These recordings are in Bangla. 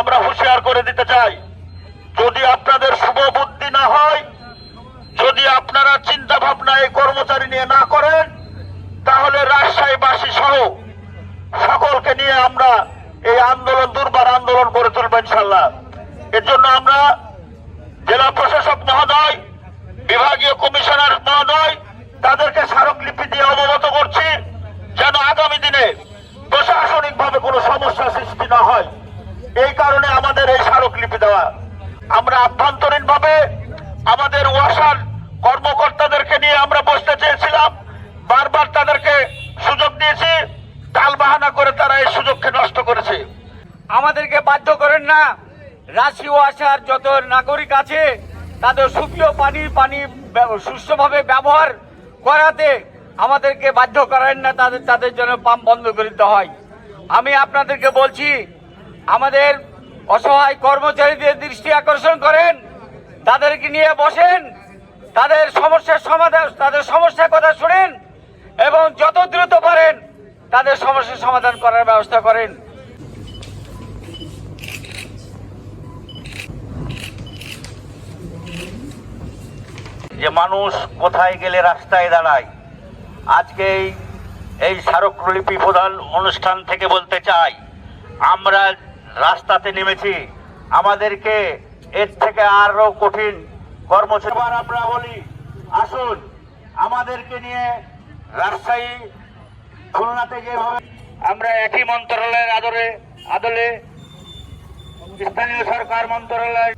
আমরা হুঁশিয়ার করে দিতে চাই। যদি আপনাদের শুভ বুদ্ধি না হয়, যদি আপনারা চিন্তা ভাবনা এই কর্মচারী নিয়ে না করেন, তাহলে রাজশাহীবাসী সহ সকলকে নিয়ে আমরা এই আন্দোলন, দুর্বার আন্দোলন করে তুলব ইনশাল্লাহ এর জন্য আমরা জেলা প্রশাসক মহোদয়, বিভাগীয় কমিশনার মহোদয় তাদেরকে স্মারকলিপি দিয়ে অবগত করছি, যেন আগামী দিনে প্রশাসনিক ভাবে কোনো সমস্যা সৃষ্টি না হয়। এই কারণে আমাদের এই স্মারকলিপি দেওয়া। আমরা আভ্যন্তরীণ ভাবে আমাদের ওয়াসার কর্মকর্তাদেরকে নিয়ে আমরা বসতে চেয়েছিলাম। বারবার তাদেরকে সুযোগ দিয়েছি। টাল বাহানা করে তারা এই সুযোগকে নষ্ট করেছে। আমাদেরকে বাধ্য করেন না। রাশি ওয়াসার যত নাগরিক আছে, তাদের সুপ্রিয় পানি পানি সুষ্ঠুভাবে ব্যবহার করাতে আমাদেরকে বাধ্য করেন না। তাদের তাদের জন্য পাম্প বন্ধ করে হয়। আমি আপনাদেরকে বলছি আমাদের অসহায় কর্মচারীদের দৃষ্টি আকর্ষণ করেন, তাদেরকে নিয়ে বসেন, তাদের সমস্যার সমাধান, তাদের সমস্যার কথা শুনেন এবং যত দ্রুত পারেন তাদের সমস্যার সমাধান করার ব্যবস্থা করেন। যে মানুষ কোথায় গেলে রাস্তায় দাঁড়ায় আজকে এই- স্মারকলিপি প্রধান অনুষ্ঠান থেকে বলতে চাই, আমরা রাস্তাতে নেমেছি। আমাদেরকে এর থেকে আরও কঠিন কর্মসূচি আমরা বলি, আসুন, আমাদেরকে নিয়ে রাজশাহী খুলনাতে যেভাবে আমরা একই মন্ত্রণালয়ের আদরে, আদলে স্থানীয় সরকার মন্ত্রণালয়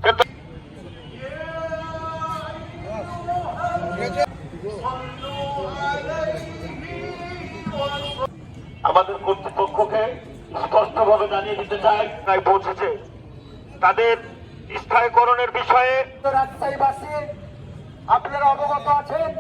আমাদের কর্তৃপক্ষকে স্পষ্টভাবে জানিয়ে দিতে চাই তাই পৌঁছেছে তাদের স্থায়ীকরণের বিষয়ে রাজশাহীবাসী আপনারা অবগত আছেন?